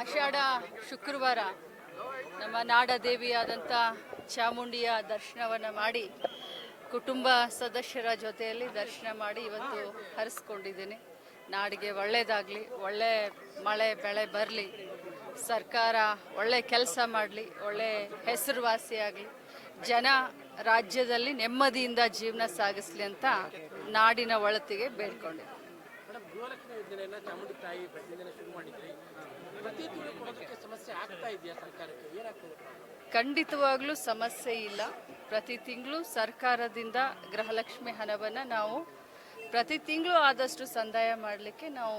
ಆಷಾಢ ಶುಕ್ರವಾರ ನಮ್ಮ ನಾಡ ದೇವಿಯಾದಂಥ ಚಾಮುಂಡಿಯ ದರ್ಶನವನ್ನು ಮಾಡಿ ಕುಟುಂಬ ಸದಸ್ಯರ ಜೊತೆಯಲ್ಲಿ ದರ್ಶನ ಮಾಡಿ ಇವತ್ತು ಹರಿಸ್ಕೊಂಡಿದ್ದೀನಿ. ನಾಡಿಗೆ ಒಳ್ಳೆಯದಾಗಲಿ ಒಳ್ಳೆ ಮಳೆ, ಬೆಳೆ ಬರಲಿ, ಸರ್ಕಾರ ಒಳ್ಳೆ ಕೆಲಸ ಮಾಡಲಿ, ಒಳ್ಳೆ ಹೆಸರುವಾಸಿಯಾಗಲಿ ಜನ ರಾಜ್ಯದಲ್ಲಿ ನೆಮ್ಮದಿಯಿಂದ ಜೀವನ ಸಾಗಿಸ್ಲಿ ಅಂತ ನಾಡಿನ ಒಳತಿಗೆ ಬೇಡ್ಕೊಂಡಿದ್ದೀನಿ. ಮೇಡಮ್ ಗೃಹಲಕ್ಷ್ಮಿ ಯೋಜನೆಯನ್ನ ಚಾಮುಂಡಿ ತಾಯಿ ಶುರು ಮಾಡಿದ್ರಿ. ಪ್ರತಿ ತಿಂಗಳು ಕೊಡೋದಕ್ಕೆ ಸಮಸ್ಯೆ ಆಗ್ತಾ ಇದೆಯಾ ಸರ್ಕಾರಕ್ಕೆ? ಏನಾಗ್ತದೆ ಖಂಡಿತವಾಗ್ಲೂ ಸಮಸ್ಯೆ ಇಲ್ಲ. ಪ್ರತಿ ತಿಂಗಳು ಸರ್ಕಾರದಿಂದ ಗೃಹಲಕ್ಷ್ಮಿ ಹಣವನ್ನು ನಾವು ಪ್ರತಿ ತಿಂಗಳು ಆದಷ್ಟು ಸಂದಾಯ ಮಾಡಲಿಕ್ಕೆ ನಾವು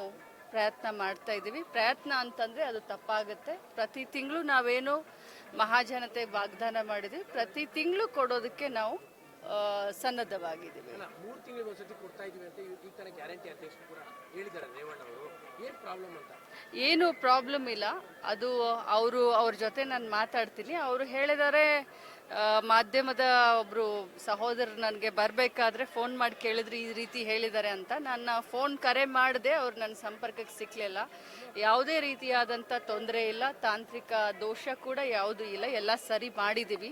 ಪ್ರಯತ್ನ ಮಾಡ್ತಾ ಇದ್ದೀವಿ. ಪ್ರಯತ್ನ ಅಂತಂದರೆ ಅದು ತಪ್ಪಾಗುತ್ತೆ. ಪ್ರತಿ ತಿಂಗಳು ನಾವೇನು ಮಹಾಜನತೆ ವಾಗ್ದಾನ ಮಾಡಿದ್ವಿ. ಪ್ರತಿ ತಿಂಗಳು ಕೊಡೋದಕ್ಕೆ ನಾವು ಸನ್ನದ್ಧವಾಗಿದ್ದೀವಿ. ಅಲ್ಲ ಮೂರು ತಿಂಗಳಿಗೆ ಒಂದ್ಸತಿ ಕೊಡ್ತಾ ಇದೀವಿ ಅಂತ ಈಗ ತನಕ ಗ್ಯಾರಂಟಿ ಅಧ್ಯಕ್ಷರು ಕೂಡ ಹೇಳಿದ್ದಾರೆ ರೇವಣ್ಣ ಅವರು. ಏನ್ ಪ್ರಾಬ್ಲಮ್ ಅಂತ? ಏನು ಪ್ರಾಬ್ಲಮ್ ಇಲ್ಲ. ಅದು ಅವರು ಅವ್ರ ಜೊತೆ ನಾನು ಮಾತಾಡ್ತೀನಿ. ಅವರು ಹೇಳಿದರೆ ಮಾಧ್ಯಮದ ಒಬ್ಬರು ಸಹೋದರರು ನನಗೆ ಬರಬೇಕಾದ್ರೆ ಫೋನ್ ಮಾಡಿ ಕೇಳಿದ್ರು ಈ ರೀತಿ ಹೇಳಿದ್ದಾರೆ ಅಂತ. ನನ್ನ ಫೋನ್ ಕರೆ ಮಾಡಿದೆ ಅವ್ರು ನನ್ನ ಸಂಪರ್ಕಕ್ಕೆ ಸಿಕ್ಕಲಿಲ್ಲ ಯಾವುದೇ ರೀತಿಯಾದಂಥ ತೊಂದರೆ ಇಲ್ಲ. ತಾಂತ್ರಿಕ ದೋಷ ಕೂಡ ಯಾವುದೂ ಇಲ್ಲ. ಎಲ್ಲ ಸರಿ ಮಾಡಿದ್ದೀವಿ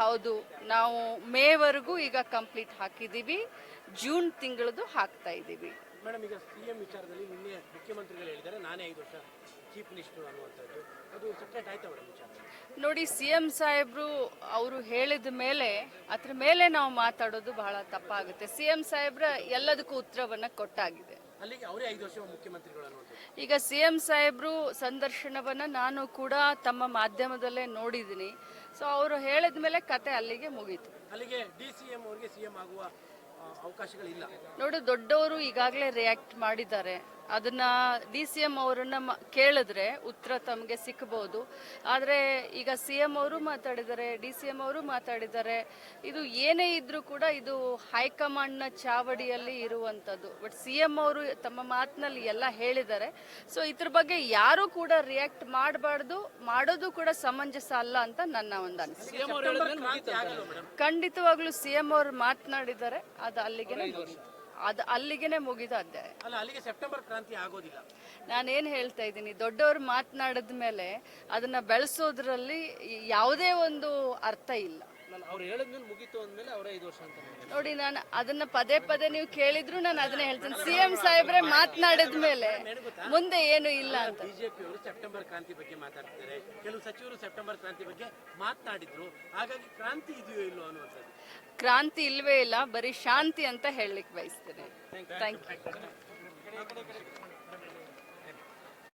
ಹೌದು ನಾವು ಮೇವರೆಗೂ ಈಗ ಕಂಪ್ಲೀಟ್ ಹಾಕಿದ್ದೀವಿ ಜೂನ್ ತಿಂಗಳದು ಹಾಕ್ತಾ ಇದ್ದೀವಿ ಮೇಡಮ್ ಈಗ ಸಿಎಂ ವಿಚಾರದಲ್ಲಿ ನಿನ್ನೆ ಮುಖ್ಯಮಂತ್ರಿಗಳು ಹೇಳಿದ್ದಾರೆ ನಾನೇ ಐದು ವರ್ಷ ಚೀಫ್ ಮಿನಿಸ್ಟರ್ ಅನ್ನುವಂಥದ್ದು. ಅದು ಸಪ್ರೇಟ್ ಆಯ್ತಾ ಮೇಡಮ್ ವಿಚಾರ? ನೋಡಿ ಸಿ ಎಂ ಸಾಹೇಬ್ರು ಅವರು ಹೇಳಿದ ಮೇಲೆ ಅದ್ರ ಮೇಲೆ ನಾವು ಮಾತಾಡೋದು ಬಹಳ ತಪ್ಪಾಗುತ್ತೆ. ಸಿ ಎಂ ಸಾಹೇಬ್ರ ಎಲ್ಲದಕ್ಕೂ ಉತ್ತರವನ್ನು ಕೊಟ್ಟಾಗಿದೆ. ಅಲ್ಲಿಗೆ ಅವರೇ ಐದು ವರ್ಷ ಮುಖ್ಯಮಂತ್ರಿಗಳು ಅನ್ನುವಂಥದ್ದು ಈಗ ಸಿ ಎಂ ಸಾಹೇಬರು ಸಂದರ್ಶನವನ್ನ ನಾನು ಕೂಡ ತಮ್ಮ ಮಾಧ್ಯಮದಲ್ಲೇ ನೋಡಿದ್ದೀನಿ. ಸೊ ಅವರು ಹೇಳಿದ ಮೇಲೆ ಕತೆ ಅಲ್ಲಿಗೆ ಮುಗೀತು. ಅಲ್ಲಿಗೆ ಡಿ ಸಿ ಎಂ ಅವರಿಗೆ ಸಿ ಎಂ ಆಗುವ ಅವಕಾಶಗಳಿಲ್ಲ. ನೋಡಿ ದೊಡ್ಡವರು ಈಗಾಗಲೇ ರಿಯಾಕ್ಟ್ ಮಾಡಿದ್ದಾರೆ. ಅದನ್ನ ಡಿ ಸಿ ಎಂ ಅವರನ್ನ ಕೇಳಿದ್ರೆ ಉತ್ತರ ತಮಗೆ ಸಿಕ್ಕಬಹುದು ಆದರೆ ಈಗ ಸಿ ಎಂ ಅವರು ಮಾತಾಡಿದ್ದಾರೆ ಡಿ ಸಿ ಎಂ ಅವರು ಮಾತಾಡಿದ್ದಾರೆ. ಇದು ಏನೇ ಇದ್ರೂ ಕೂಡ ಇದು ಹೈಕಮಾಂಡ್ನ ಚಾವಡಿಯಲ್ಲಿ ಇರುವಂಥದ್ದು. ಬಟ್ ಸಿ ಎಂ ಅವರು ತಮ್ಮ ಮಾತಿನಲ್ಲಿ ಎಲ್ಲ ಹೇಳಿದ್ದಾರೆ. ಸೊ ಇದ್ರ ಬಗ್ಗೆ ಯಾರು ಕೂಡ ರಿಯಾಕ್ಟ್ ಮಾಡಬಾರ್ದು ಮಾಡೋದು ಕೂಡ ಸಮಂಜಸ ಅಲ್ಲ ಅಂತ ನನ್ನ ಒಂದು ಅನಿಸಿಕೆ ಖಂಡಿತವಾಗ್ಲೂ ಸಿ ಎಂ ಅವರು ಮಾತನಾಡಿದ್ದಾರೆ. ಅದು ಅಲ್ಲಿಗೆನೆ ಅಲ್ಲಿಗೆ ಅದು ಅಲ್ಲಿಗೆನೆ ಮುಗಿದ ಅಧ್ಯಾಯ. ಅಲ್ಲ ಅಲ್ಲಿಗೆ ಸೆಪ್ಟೆಂಬರ್ ಕ್ರಾಂತಿ ಆಗೋದಿಲ್ಲ. ನಾನೇನು ಹೇಳ್ತಾ ಇದ್ದೀನಿ ದೊಡ್ಡವರು ಮಾತನಾಡಿದ ಮೇಲೆ ಅದನ್ನ ಬೆಳೆಸೋದ್ರಲ್ಲಿ ಯಾವುದೇ ಒಂದು ಅರ್ಥ ಇಲ್ಲ. ನೋಡಿ ನಾನು ಅದನ್ನ ಪದೇ ಪದೇ ನೀವು ಕೇಳಿದ್ರು ನಾನು ಅದನ್ನ ಹೇಳ್ತೇನೆ. ಸಿ ಎಂ ಸಾಹೇಬ್ರೆ ಮಾತನಾಡಿದ ಮೇಲೆ ಮುಂದೆ ಏನು ಇಲ್ಲ ಅಂತ. ಬಿಜೆಪಿ ಅವರು ಸೆಪ್ಟೆಂಬರ್ ಕ್ರಾಂತಿ ಬಗ್ಗೆ ಮಾತಾಡ್ತಾರೆ ಕೆಲವು ಸಚಿವರು ಸೆಪ್ಟೆಂಬರ್ ಕ್ರಾಂತಿ ಬಗ್ಗೆ ಮಾತನಾಡಿದ್ರು. ಹಾಗಾಗಿ ಕ್ರಾಂತಿ ಇದೆಯೋ ಇಲ್ಲೋ ಅನ್ನುವಂಥದ್ದು. ಕ್ರಾಂತಿ ಇಲ್ವೇ ಇಲ್ಲ ಬರೀ ಶಾಂತಿ ಅಂತ ಹೇಳಲಿಕ್ಕೆ ಬಯಸ್ತೇನೆ. Thank you